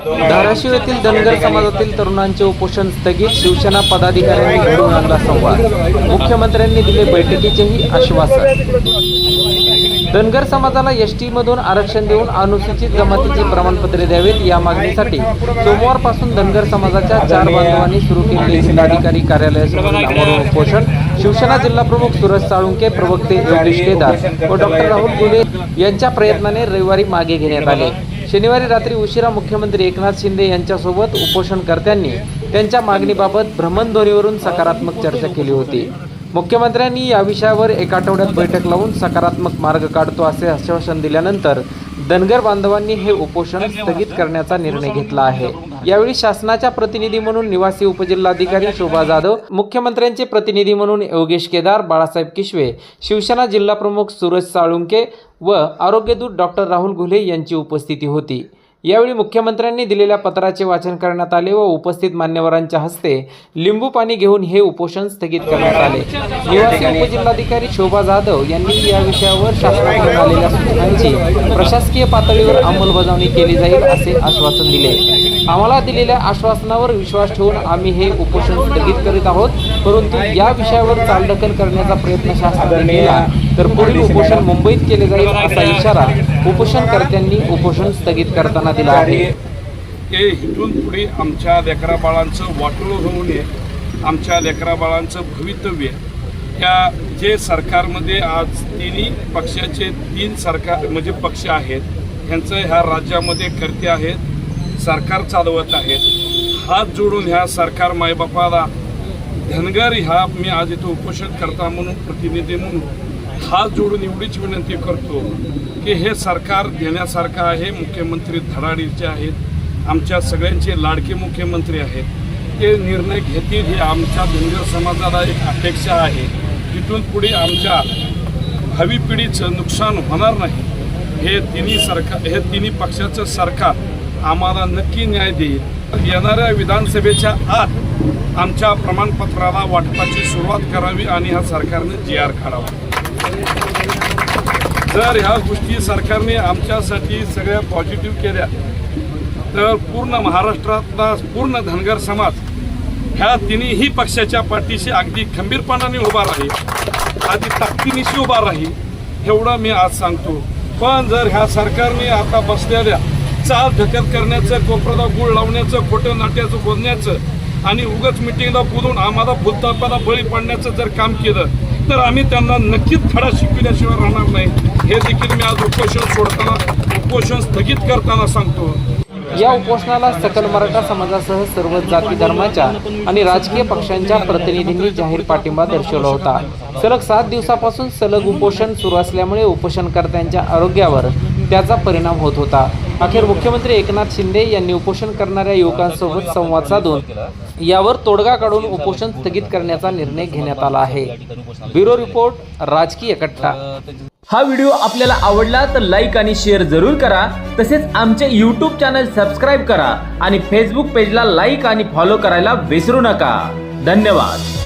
धाराशिव येथील धनगर समाजातील तरुणांचे उपोषण स्थगित शिवसेना पदाधिकाऱ्यांनी घडवून आणला संवाद. मुख्यमंत्र्यांनी दिले बैठकीचेही आश्वासन. धनगर समाजाला एस मधून आरक्षण देऊन अनुसूचित जमातीची प्रमाणपत्रे द्यावीत या मागणीसाठी सोमवारपासून धनगर समाजाच्या चार बांधवांनी सुरू केलेले जिल्हाधिकारी कार्यालयासमोर उपोषण. शिवसेना जिल्हा प्रमुख सुरज साळुंके प्रवक्ते योगेश केदार व डॉक्टर राहुल गुले यांच्या प्रयत्नाने रविवारी मागे घेण्यात आले. शनिवारी रात्री उशिरा मुख्यमंत्री एकनाथ शिंदे यांच्यासोबत उपोषणकर्त्यांनी त्यांच्या मागणीबाबत भ्रमणध्वनीवरून सकारात्मक चर्चा केली होती. मुख्यमंत्र्यांनी या विषयावर एक आठवड्यात बैठक लावून सकारात्मक मार्ग काढतो असे आश्वासन दिल्यानंतर धनगर बांधवांनी हे उपोषण स्थगित करण्याचा निर्णय घेतला आहे. यावेळी शासनाच्या प्रतिनिधी म्हणून निवासी उपजिल्हाधिकारी शोभा जाधव मुख्यमंत्र्यांचे प्रतिनिधी म्हणून योगेश केदार बाळासाहेब किशवे शिवसेना जिल्हा प्रमुख सूरज साळुंके व आरोग्यदूत डॉक्टर राहुल घुले यांची उपस्थिती होती. यावेळी मुख्यमंत्र्यांनी दिलेल्या पत्राचे वाचन करण्यात आले व उपस्थित मान्यवरांच्या हस्ते लिंबू पाणी घेऊन हे उपोषण स्थगित करण्यात आले. निवासी उपजिल्हाधिकारी शोभा जाधव यांनी या विषयावर शासनाकडून आलेल्या सूचनांची प्रशासकीय पातळीवर अंमलबजावणी केली जाईल असे आश्वासन दिले. आम्हाला दिलेल्या आश्वासनावर विश्वास ठेवून आम्ही हे उपोषण स्थगित करीत आहोत परंतु या विषयावर चालढकल करण्याचा प्रयत्न शासनाने केला. तर पुढील उपोषण मुंबईत केले जाईल असा इशारा उपोषणकर्त्यांनी उपोषण स्थगित करताना दिलं आहे. ते इथून पुढे आमच्या लेकरा बाळांचं वाटोळं होऊ नये. आमच्या लेकरा बाळांचं भवितव्य. या जे सरकारमध्ये आज तिन्ही पक्षाचे तीन सरकार म्हणजे पक्ष आहेत ह्यांचं ह्या राज्यामध्ये कर्ते आहेत सरकार चालवत आहेत. हात जोडून ह्या सरकार मायबापाला धनगर ह्या मी आज इथं उपोषण करता म्हणून प्रतिनिधी म्हणून हात जोडून एवढीच विनंती करतो की हे सरकार देण्यासारखं आहे. मुख्यमंत्री धडाडीचे आहेत. आमच्या सगळ्यांचे लाडके मुख्यमंत्री आहेत. ते निर्णय घेतील ही आमच्या धनगर समाजाला एक अपेक्षा आहे. तिथून पुढे आमच्या भावी पिढीचं नुकसान होणार नाही. हे तिन्ही सरकार हे तिन्ही पक्षाचं सरकार आम्हाला नक्की न्याय देईल. येणाऱ्या विधानसभेच्या आत आमच्या प्रमाणपत्राला वाटपाची सुरुवात करावी आणि ह्या सरकारने जी आर काढावा. जर ह्या गोष्टी सरकारने आमच्यासाठी सगळ्या पॉझिटिव्ह केल्या तर पूर्ण महाराष्ट्रातला पूर्ण धनगर समाज ह्या तिन्ही पक्षाच्या पाठीशी अगदी खंबीरपणाने उभा राहील आधी ताकदीनिशी उभा राहील एवढं मी आज सांगतो. पण जर ह्या सरकारने आता बसलेल्या चाल ढकल करण्याचं कोपराला गुळ लावण्याचं खोटं नाट्याचं बोलण्याचं आणि उगच मिटिंगला बोलून आम्हाला भूलतापाला बळी पडण्याचं जर काम केलं तर आम्ही त्यांना नक्कीच धडा शिकविल्याशिवाय राहणार नाही. हे देखील मी आज उपोषण सोडताना उपोषण स्थगित करताना सांगतो. या उपोषणाला सकल मराठा समाजासह सर्व जाती धर्माच्या आणि राजकीय पक्षांच्या प्रतिनिधींनी जाहीर पाठिंबा दर्शवला होता. सलग सात दिवसापासून सलग उपोषण सुरू असल्यामुळे उपोषणकर्त्यांच्या आरोग्यावर त्याचा परिणाम होत होता. अखेर मुख्यमंत्री एकनाथ शिंदे यांनी उपोषण करणाऱ्या युवकांसोबत संवाद साधून यावर तोडगा काढून उपोषण स्थगित करण्याचा निर्णय घेण्यात आला आहे. ब्युरो रिपोर्ट राजकीय कट्टा. हा व्हिडिओ आपल्याला आवडला तर लाईक आणि शेअर जरूर करा. तसेच आमचे यूट्यूब चॅनल सबस्क्राईब करा आणि फेसबुक पेजला लाईक आणि फॉलो करायला विसरू नका. धन्यवाद.